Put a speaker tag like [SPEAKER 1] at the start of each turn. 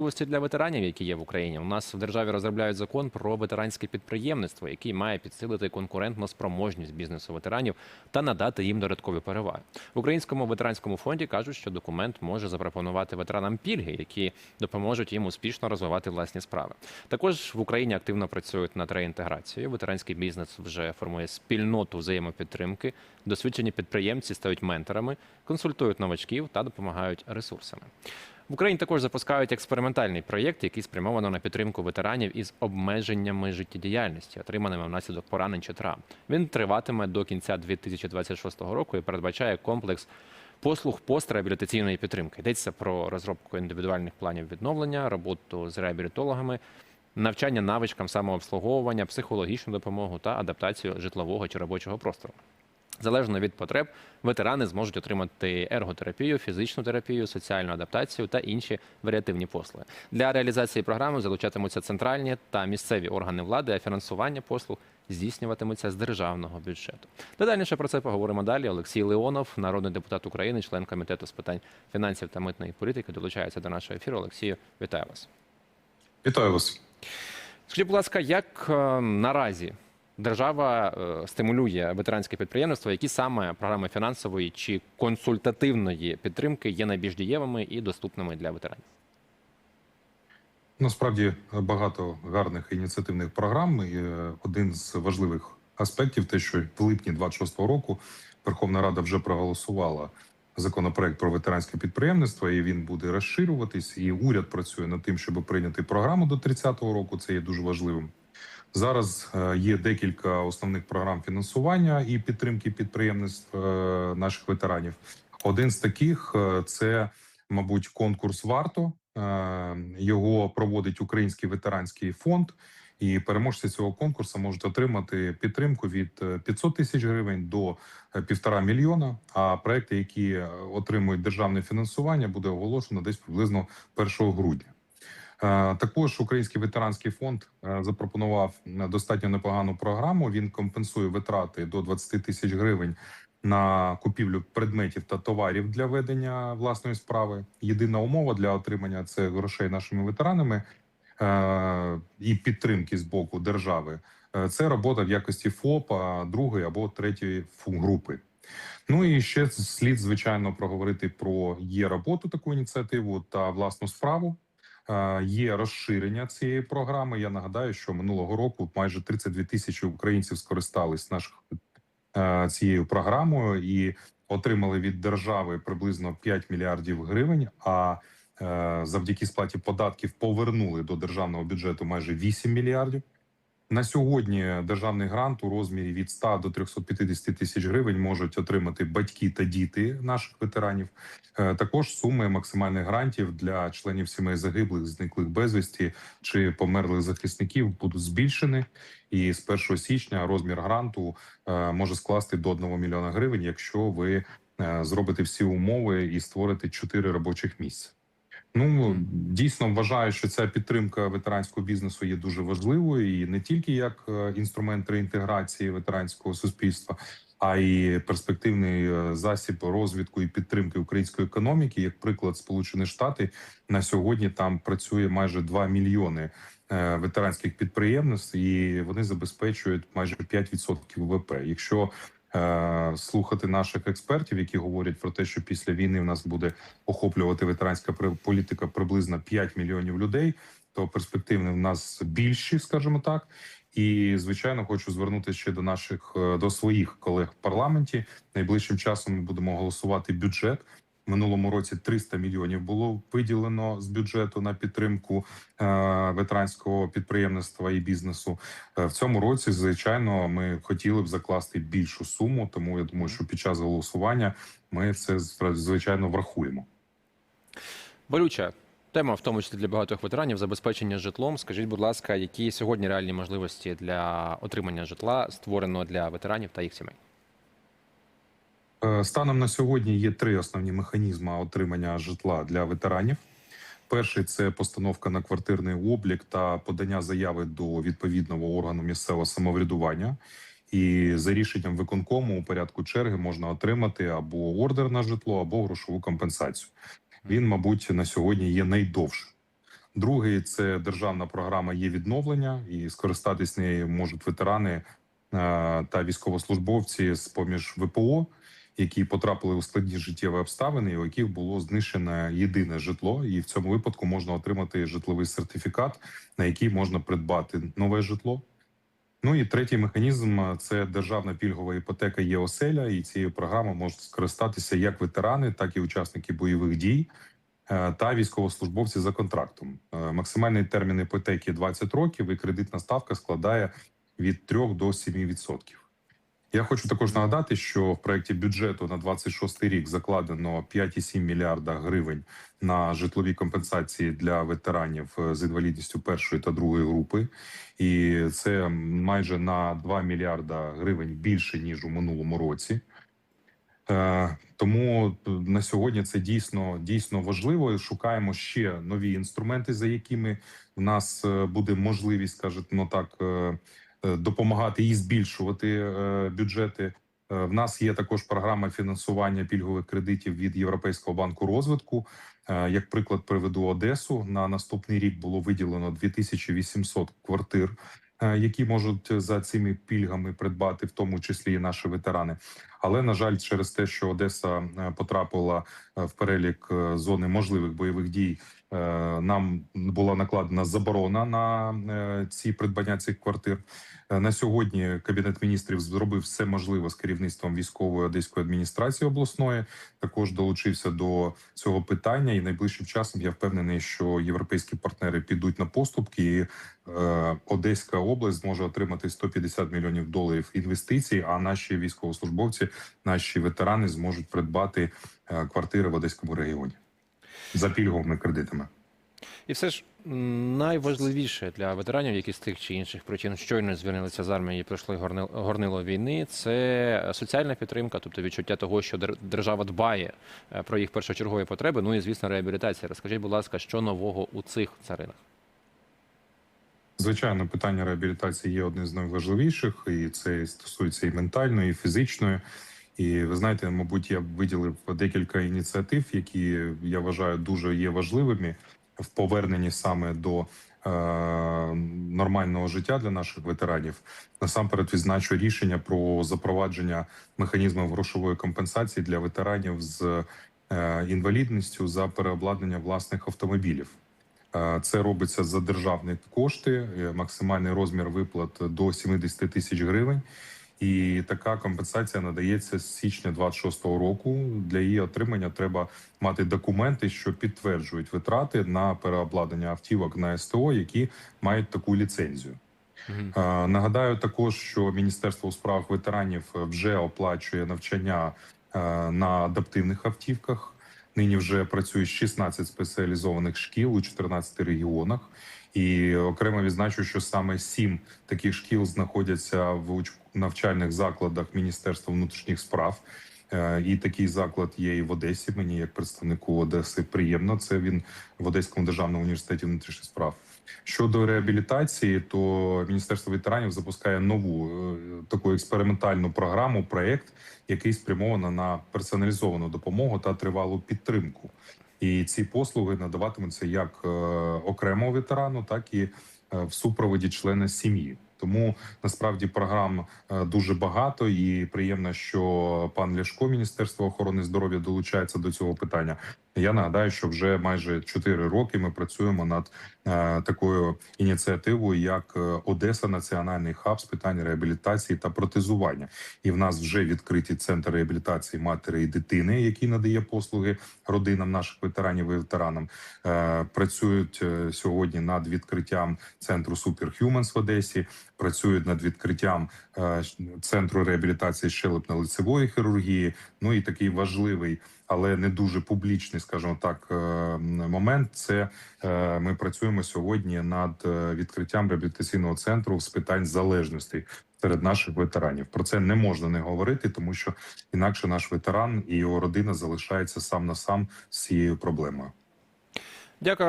[SPEAKER 1] Можливості для ветеранів, які є в Україні, у нас в державі розробляють закон про ветеранське підприємництво, який має підсилити конкурентну спроможність бізнесу ветеранів та надати їм додаткові переваги. В українському ветеранському фонді кажуть, що документ може запропонувати ветеранам пільги, які допоможуть їм успішно розвивати власні справи. Також в Україні активно працюють над реінтеграцією. Ветеранський бізнес вже формує спільноту взаємопідтримки. Досвідчені підприємці стають менторами, консультують новачків та допомагають ресурсами. В Україні також запускають експериментальний проєкт, який спрямовано на підтримку ветеранів із обмеженнями життєдіяльності, отриманими внаслідок поранень чи травм. Він триватиме до кінця 2026 року і передбачає комплекс послуг постреабілітаційної підтримки. Йдеться про розробку індивідуальних планів відновлення, роботу з реабілітологами, навчання навичкам самообслуговування, психологічну допомогу та адаптацію житлового чи робочого простору. Залежно від потреб, ветерани зможуть отримати ерготерапію, фізичну терапію, соціальну адаптацію та інші варіативні послуги. Для реалізації програми залучатимуться центральні та місцеві органи влади, а фінансування послуг здійснюватиметься з державного бюджету. Детальніше про це поговоримо далі. Олексій Леонов, народний депутат України, член комітету з питань фінансів та митної політики, долучається до нашого ефіру. Олексію, вітаю вас.
[SPEAKER 2] Вітаю вас.
[SPEAKER 1] Скажіть, будь ласка, як е, наразі держава е, стимулює ветеранське підприємництво? Які саме програми фінансової чи консультативної підтримки є найбільш дієвими і доступними для ветеранів?
[SPEAKER 2] Насправді багато гарних ініціативних програм. І е, один з важливих аспектів, те, що в липні 26-го року Верховна Рада вже проголосувала законопроект про ветеранське підприємництво, і він буде розширюватись. І уряд працює над тим, щоб прийняти програму до 30-го року. Це є дуже важливим. Зараз е, є декілька основних програм фінансування і підтримки підприємництв е, наших ветеранів. Один з таких е, це, мабуть, конкурс варто. Його проводить Український ветеранський фонд, і переможці цього конкурсу можуть отримати підтримку від е, 500 тисяч гривень до півтора мільйона. А проекти, які отримують державне фінансування, буде оголошено десь приблизно 1 грудня. Е, Також Український ветеранський фонд е, запропонував е, достатньо непогану програму. Він компенсує витрати до 20 тисяч гривень на купівлю предметів та товарів для ведення власної справи. Єдина умова для отримання цих грошей нашими ветеранами і підтримки з боку держави. Це робота в якості ФОПа другої або третьої групи. Ну і ще слід звичайно проговорити про є роботу таку ініціативу та власну справу. Е, Є розширення цієї програми. Я нагадаю, що минулого року майже 32 тисячі українців скористались наших е, цією програмою і отримали від держави приблизно 5 мільярдів гривень. А е, завдяки сплаті податків повернули до державного бюджету майже 8 мільярдів. На сьогодні державний грант у розмірі від 100 до 350 тисяч гривень можуть отримати батьки та діти наших ветеранів. Е, Також суми максимальних грантів для членів сімей загиблих, зниклих безвісті чи померлих захисників будуть збільшені. І з 1 січня розмір гранту е, може скласти до 1 мільйона гривень, якщо ви е, зробите всі умови і створите 4 робочих місця. Ну дійсно вважаю, що ця підтримка ветеранського бізнесу є дуже важливою і не тільки як е, інструмент реінтеграції ветеранського суспільства, а й перспективний е, засіб розвитку і підтримки української економіки. Як приклад, Сполучені Штати на сьогодні там працює майже 2 мільйони е, ветеранських підприємництв, і вони забезпечують майже 5% ВВП. Якщо слухати наших експертів, які говорять про те, що після війни в нас буде охоплювати ветеранська політика приблизно 5 мільйонів людей, то перспективи в нас більші, скажімо так. І звичайно, хочу звернутися ще до наших е, до своїх колег в парламенті. Найближчим часом ми будемо голосувати бюджет. Минулому році 300 мільйонів було виділено з бюджету на підтримку е, ветеранського підприємництва і бізнесу. Е, В цьому році, звичайно, ми хотіли б закласти більшу суму. Тому я думаю, що під час голосування ми це звичайно врахуємо.
[SPEAKER 1] Болюча тема, в тому числі для багатьох ветеранів, забезпечення житлом. Скажіть, будь ласка, які сьогодні реальні можливості для отримання житла створено для ветеранів та їх сімей?
[SPEAKER 2] Е, Станом на сьогодні є три основні механізми отримання житла для ветеранів. Перший це постановка на квартирний облік та подання заяви до відповідного органу місцевого самоврядування. І за рішенням виконкому у порядку черги можна отримати або ордер на житло, або грошову компенсацію. Він, мабуть, на сьогодні є найдовшим. Другий це державна програма є відновлення, і скористатись нею можуть ветерани е, та військовослужбовці з поміж ВПО, які потрапили у складні життєві обставини, у яких було знищене єдине житло, і в цьому випадку можна отримати житловий сертифікат, на який можна придбати нове житло. Ну і третій механізм це державна пільгова іпотека є оселя, і цією програмою можуть скористатися як ветерани, так і учасники бойових дій е, та військовослужбовці за контрактом. Е, Максимальний термін іпотеки 20 років, і кредитна ставка складає від 3 до 7%. Я хочу також нагадати, що в проєкті бюджету на 26 рік закладено 5,7 мільярда гривень на житлові компенсації для ветеранів е, з інвалідністю першої та другої групи, і це майже на 2 мільярда гривень більше ніж у минулому році. Е, Тому на сьогодні це дійсно дійсно важливо. Шукаємо ще нові інструменти, за якими в нас е, буде можливість, скажімо так, е, е, допомагати і збільшувати е, бюджети. Е, В нас є також програма фінансування пільгових кредитів від Європейського банку розвитку. Е, Як приклад, приведу Одесу. На наступний рік було виділено 2800 квартир, е, які можуть за цими пільгами придбати, в тому числі і наші ветерани. Але на жаль, через те, що Одеса е, потрапила е, в перелік е, зони можливих бойових дій, е, нам була накладена заборона на е, ці придбання цих квартир. Е, На сьогодні кабінет міністрів зробив все можливе з керівництвом військової одеської адміністрації обласної. Також долучився до цього питання, і найближчим часом я впевнений, що європейські партнери підуть на поступки. і е, Одеська область зможе отримати 150 мільйонів доларів інвестицій. А наші військовослужбовці, наші ветерани зможуть придбати е, квартири в одеському регіоні за пільговими кредитами.
[SPEAKER 1] І все ж найважливіше для ветеранів, які з тих чи інших причин щойно звільнилися з армії і пройшли горни- горнило війни, це соціальна підтримка, тобто відчуття того, що дер- держава дбає е, про їх першочергові потреби. Ну і звісно, реабілітація. Розкажіть, будь ласка, що нового у цих царинах?
[SPEAKER 2] Звичайно, питання реабілітації є одним з найважливіших, і це стосується і ментальної, і фізичної. І ви знаєте, мабуть, я виділив декілька ініціатив, які я вважаю дуже є важливими в поверненні саме до е, нормального життя для наших ветеранів. Насамперед відзначу рішення про запровадження механізмів грошової компенсації для ветеранів з е, інвалідністю за переобладнання власних автомобілів. Е, Це робиться за державні кошти, максимальний розмір виплат до 70 тисяч гривень. І така компенсація надається з січня 26-го року. Для її отримання треба мати документи, що підтверджують витрати на переобладнання автівок на СТО, які мають таку ліцензію. Е, Нагадаю також, що Міністерство у справах ветеранів вже оплачує навчання на адаптивних автівках. Нині вже працює 16 спеціалізованих шкіл у 14 регіонах. І окремо відзначу, що саме сім таких шкіл знаходяться в навчальних закладах Міністерства внутрішніх справ. Е, І такий заклад є і в Одесі. Мені як представнику Одеси приємно. Це він в Одеському державному університеті внутрішніх справ. Щодо реабілітації, то Міністерство ветеранів запускає нову е, таку експериментальну програму, проект, який спрямовано на персоналізовану допомогу та тривалу підтримку. І ці послуги надаватимуться як е, окремо ветерану, так і е, в супроводі члена сім'ї. Тому насправді програм дуже багато, і приємно, що пан Ляшко, Міністерство охорони здоров'я, долучається до цього питання. Я нагадаю, що вже майже 4 роки ми працюємо над е, такою ініціативою, як е, Одеса Національний хаб з питань реабілітації та протезування. І в нас вже відкриті центр реабілітації матері і дитини, який надає послуги родинам наших ветеранів і ветеранам. Е, працюють сьогодні над відкриттям центру Superhumans в Одесі. Працюють над відкриттям центру реабілітації щелепно-лицевої хірургії. Ну і такий важливий, але не дуже публічний, скажімо так, е, момент. Це е, ми працюємо сьогодні над е, відкриттям реабілітаційного центру з питань залежності серед наших ветеранів. Про це не можна не говорити, тому що інакше наш ветеран і його родина залишається сам на сам з цією проблемою.
[SPEAKER 1] Дякую.